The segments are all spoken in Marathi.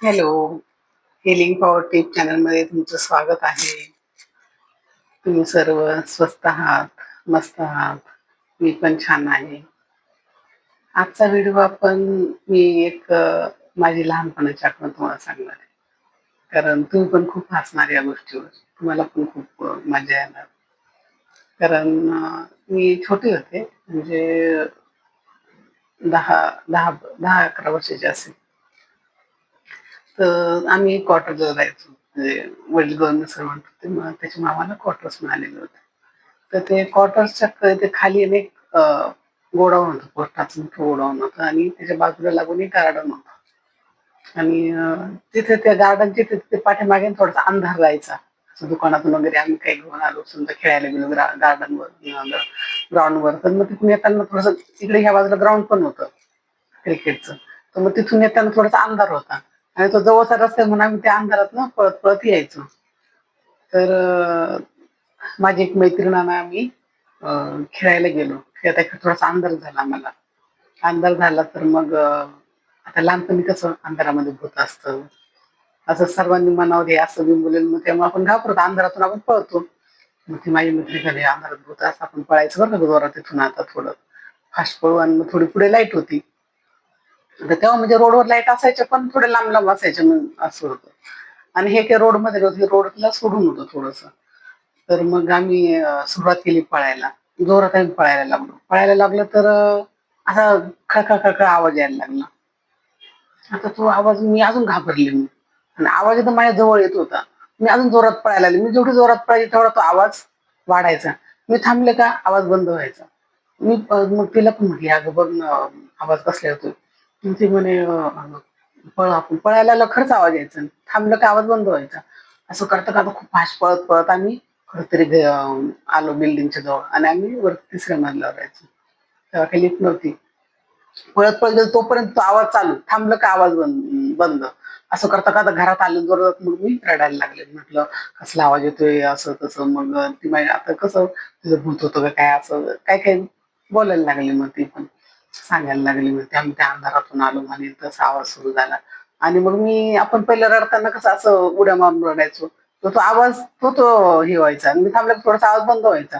हॅलो हिलिंग पॉवर टिप चॅनलमध्ये तुमचं स्वागत आहे. तुम्ही सर्व स्वस्त आहात मस्त आहात. मी पण छान आहे. आजचा व्हिडिओ आपण मी एक माझी लहानपणाची आठवण तुम्हाला सांगणार आहे. कारण तुम्ही पण खूप हसणार या गोष्टीवर. तुम्हाला पण खूप मजा येणार. कारण मी छोटे होते. म्हणजे दहा दहा दहा अकरा वर्षाचे असेल. तर आम्ही क्वार्टरला राहायचो म्हणजे वडील गव्हर्नमेंट सर्वंट होते मग त्याच्या मामाला क्वार्टर्स मिळालेले होते. तर ते क्वार्टर्सच्या ते खाली एक गोडाऊन होतं पोस्टाचं मोठं गोडाऊन होतं आणि त्याच्या बाजूला लागून एक गार्डन होतं. आणि तिथे त्या गार्डनचे तिथे पाठीमागे थोडासा अंधार राहायचा. असं दुकानातून वगैरे आम्ही काही घेऊन आलो समजा खेळायला गेलो गार्डनवर ग्राउंडवर तर मग तिथून येताना थोडस तिकडे ह्या बाजूला ग्राउंड पण होतं क्रिकेटचं तर मग तिथून येताना थोडासा अंधार होता. आणि तो जवळचा रस्ता म्हणून आम्ही त्या अंधारात ना पळत पळत यायचो. तर माझी एक मैत्रिणांना आम्ही खेळायला गेलो. खेळता थोडासा अंधार झाला आम्हाला. अंधार झाला तर मग आता लहानपणी कसं अंधारामध्ये भूत असतं? असं सर्वांनी मनावर हे असं बिंबवलेलं मग त्यामुळे आपण घाबरतो. अंधारातून आपण पळतो. मग ती माझी मैत्री झाली अंधारात भूत असं आपण पळायचं बरं का जोरात तिथून आता थोडं? फास्ट पळू आणि मग थोडी पुढे लाइट होती. तेव्हा म्हणजे रोडवर लाइट असायच्या पण थोडे लांब लांब असायच्या मग असं होतं. आणि हे काही रोडमध्ये नव्हतं रोडला सोडून होतं थोडस. तर मग आम्ही सुरुवात केली पळायला. जोरात आम्ही पळायला लागलो. पळायला लागलं तर असा खळखळ खळखळ आवाज यायला लागला. आता तो आवाज मी अजून घाबरले मी आणि आवाज तर माझ्या जवळ येत होता. मी अजून जोरात पळायला लागले. मी जेवढी जोरात पळायची तेवढा तो आवाज वाढायचा. मी थांबले का? आवाज बंद व्हायचा. मी मग तिला पण म्हटली अगं बघ आवाज कसला येतोय? मग ती म्हणे पळ आपण पळायला लखरच खरंच आवाज यायचा थांबलं का आवाज बंद व्हायचा. असं करता करता खूप फास्ट पळत पळत आम्ही कुठेतरी तरी आलो बिल्डिंगच्या जवळ आणि आम्ही वर तिसऱ्या मजल्यावर जायचो तेव्हा काही लिफ्ट नव्हती. पळत पळत गेलो तोपर्यंत तो आवाज चालू. थांबलं का आवाज बंद बंद. असं करता करता घरात आलो जोरात मग मी रडायला लागले. म्हटलं कसला आवाज येतोय असं तसं. मग ती माझी आता कसं तिचं भूत होतं का काय असं काय काय बोलायला लागले मग ती पण. सांगायला लागली म्हणजे आम्ही त्या अंधारातून आलो म्हणे तसा आवाज सुरू झाला. आणि मग मी आपण पहिलं रडताना कसं असं उड्या मारून रडायचो. तो तो आवाज तो तो हे व्हायचा आणि मी थांबला थोडासा आवाज बंद व्हायचा.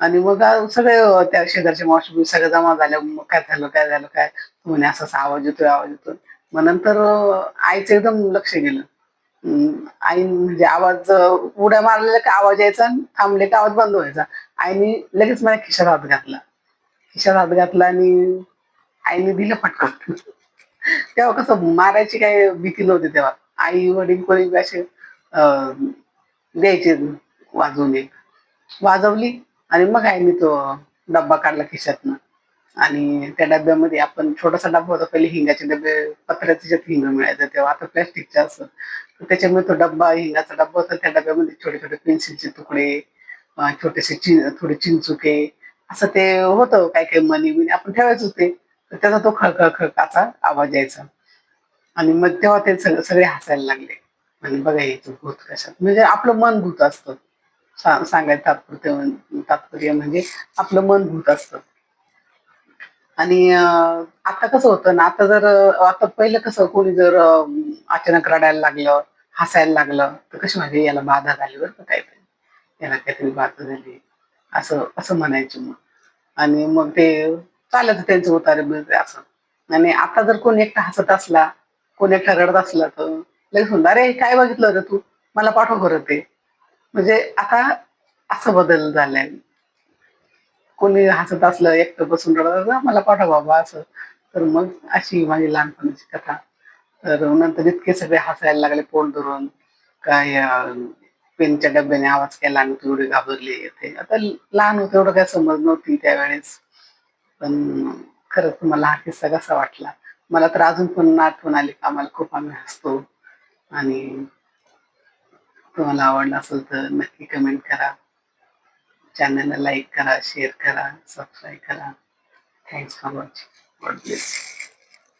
आणि मग सगळे त्या शेजारच्या मावशी सगळे जमा झाल्या मग काय झालं काय झालं काय? म्हणे असा असा आवाज येतोय आवाज येतोय. मग नंतर आईचं एकदम लक्ष गेलं. आई म्हणजे आवाज उड्या मारलेला का आवाज यायचा आणि थांबले का आवाज बंद व्हायचा. आईने लगेच मला खिशात हात घातला. खिशात हात घातला आणि आईने दिलं पटकन. तेव्हा कसं मारायची काही भीती नव्हती तेव्हा. आई वडील कोणी असे द्यायचे वाजवून एक. वाजवली आणि मग आईने तो डब्बा काढला खिशातनं. आणि त्या डब्यामध्ये आपण छोटासा डब्बा होता पहिले हिंगाचे डबे पत्र्याचे हिंग मिळायचं तेव्हा. आता प्लॅस्टिकच्या असं. त्याच्यामुळे तो डब्बा हिंगाचा डब्बा होता. त्या डब्यामध्ये छोटे छोटे पेन्सिलचे तुकडे छोटेसे चि थोडे चिंचुके असं ते होतं काय काय मनी बिनी आपण ठेवायच ते. तर त्याचा तो खळखळ खळकाचा आवाज यायचा. आणि मग तेव्हा ते सगळे सगळे हसायला लागले. आणि बघा येतो भूत कशात. म्हणजे आपलं मन भूत असतं. सांगायचं तात्पुरते तात्पर्य म्हणजे आपलं मन भूत असतं. आणि आता कसं होतं ना आता जर आता पहिलं कसं कोणी जर अचानक रडायला लागलं हसायला लागलं तर कशी म्हणजे याला बाधा झाली बरं का काहीतरी. याला काहीतरी बाधा झाली. असं असं म्हणायचं मग. आणि मग ते चालत त्यांचं उतारे बितारे असं. आणि आता जर कोणी एकटा हसत असला कोणी एकटा रडत असला तर लगेच म्हणतो अरे काय बघितलं रे तू? मला पाठव बरं ते. म्हणजे आता असं बदल झालाय. कोणी हसत असलं एकटं बसून रडत असलं, मला पाठव बाबा असं. तर मग अशी माझी लहानपणाची कथा. तर नंतर इतके सगळे हसायला लागले पोट धरून. काय पेनच्या डब्याने आवाज केला आणि तेवढे घाबरले येते. आता लहान होते एवढं काय समज नव्हती त्यावेळेस. पण खरंच मला हा किस्सा कसा वाटला? मला तर अजून पण आठवण आली का आम्हाला खूप आम्ही हसतो. आणि तुम्हाला आवडला असेल तर नक्की कमेंट करा. चॅनलला लाईक करा शेअर करा सबस्क्राईब करा. Thanks for watching God bless